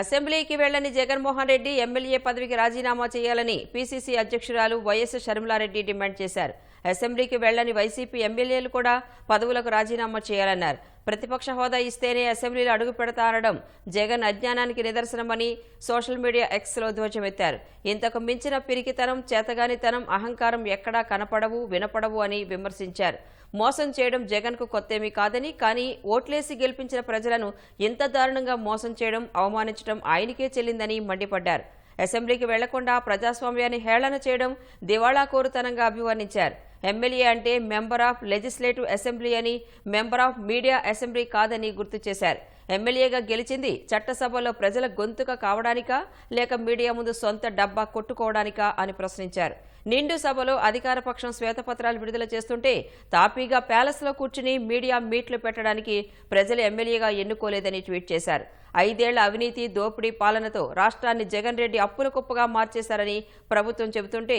అసెంబ్లీకి వెళ్ళని జగన్మోహన్ రెడ్డి ఎమ్మెల్యే పదవికి రాజీనామా చేయాలని పీసీసీ అధ్యక్షురాలు వైఎస్ షర్మిలారెడ్డి డిమాండ్ చేశారు. అసెంబ్లీకి వెళ్ళని వైసీపీ ఎమ్మెల్యేలు కూడా పదవులకు రాజీనామా చేయాలన్నారు. ప్రతిపక్ష హోదా ఇస్తేనే అసెంబ్లీలో అడుగు పెడతారడం జగన్ అజ్ఞానానికి నిదర్శనమని సోషల్ మీడియా ఎక్స్లో ధ్వజమెత్తారు. ఇంతకు మించిన పిరికితనం చేతగానితనం అహంకారం ఎక్కడా కనపడవు వినపడవు అని విమర్శించారు. మోసం చేయడం జగన్కు కొత్తేమీ కాదని కానీ ఓట్లేసి గెలిపించిన ప్రజలను ఇంత దారుణంగా మోసం చేయడం అవమానించడం ఆయనకే చెల్లిందని మండిపడ్డారు. అసెంబ్లీకి వెళ్ళకుండా ప్రజాస్వామ్యాన్ని హేళన చేయడం దివాళాకోరుతనంగా అభివర్ణించారు. ఎమ్మెల్యే అంటే మెంబర్ ఆఫ్ లెజిస్లేటివ్ అసెంబ్లీ అని మెంబర్ ఆఫ్ మీడియా అసెంబ్లీ కాదని గుర్తు చేశారు. ఎమ్మెల్యేగా గెలిచింది చట్టసభలో ప్రజల గొంతుక కావడానికా లేక మీడియా ముందు సొంత డబ్బా కొట్టుకోవడానికా అని ప్రశ్నించారు. నిండు సభలో అధికారపక్షం శ్వేతపత్రాలు విడుదల చేస్తుంటే తాపీగా ప్యాలెస్లో కూర్చుని మీడియా మీట్లు పెట్టడానికి ప్రజలు ఎమ్మెల్యేగా ఎన్నుకోలేదని ట్వీట్ చేశారు. ఐదేళ్ళ అవినీతి దోపిడీ పాలనతో రాష్ట్రాన్ని జగన్ రెడ్డి అప్పుల కుప్పగా మార్చేశారని ప్రభుత్వం చెబుతుంటే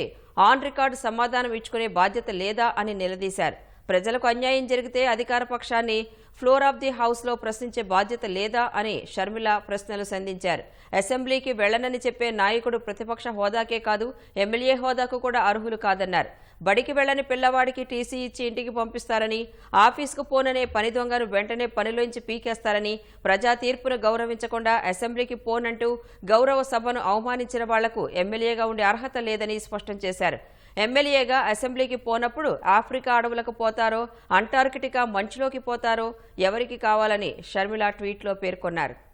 ఆన్ రికార్డు సమాధానం ఇచ్చుకునే బాధ్యత లేదా అని నిలదీశారు. ప్రజలకు అన్యాయం జరిగితే అధికార పక్షాన్ని ఫ్లోర్ ఆఫ్ ది హౌస్లో ప్రశ్నించే బాధ్యత లేదా అని షర్మిల ప్రశ్నలు సంధించారు. అసెంబ్లీకి వెళ్ళనని చెప్పే నాయకుడు ప్రతిపక్ష హోదాకే కాదు ఎమ్మెల్యే హోదాకు కూడా అర్హులు కాదన్నారు. బడికి వెళ్ళని పిల్లవాడికి టీసీ ఇచ్చి ఇంటికి పంపిస్తారని ఆఫీసుకు పోననే పని దొంగను వెంటనే పనిలోంచి పీకేస్తారని ప్రజా తీర్పును గౌరవించకుండా అసెంబ్లీకి పోనంటూ గౌరవ సభను అవమానించిన వాళ్ళకు ఎమ్మెల్యేగా ఉండే అర్హత లేదని స్పష్టం చేశారు. ఎమ్మెల్యేగా అసెంబ్లీకి పోనప్పుడు ఆఫ్రికా అడవులకు పోతారో అంటార్కిటికా మంచులోకి పోతారో ఎవరికి కావాలని షర్మిల ట్వీట్లో పేర్కొన్నారు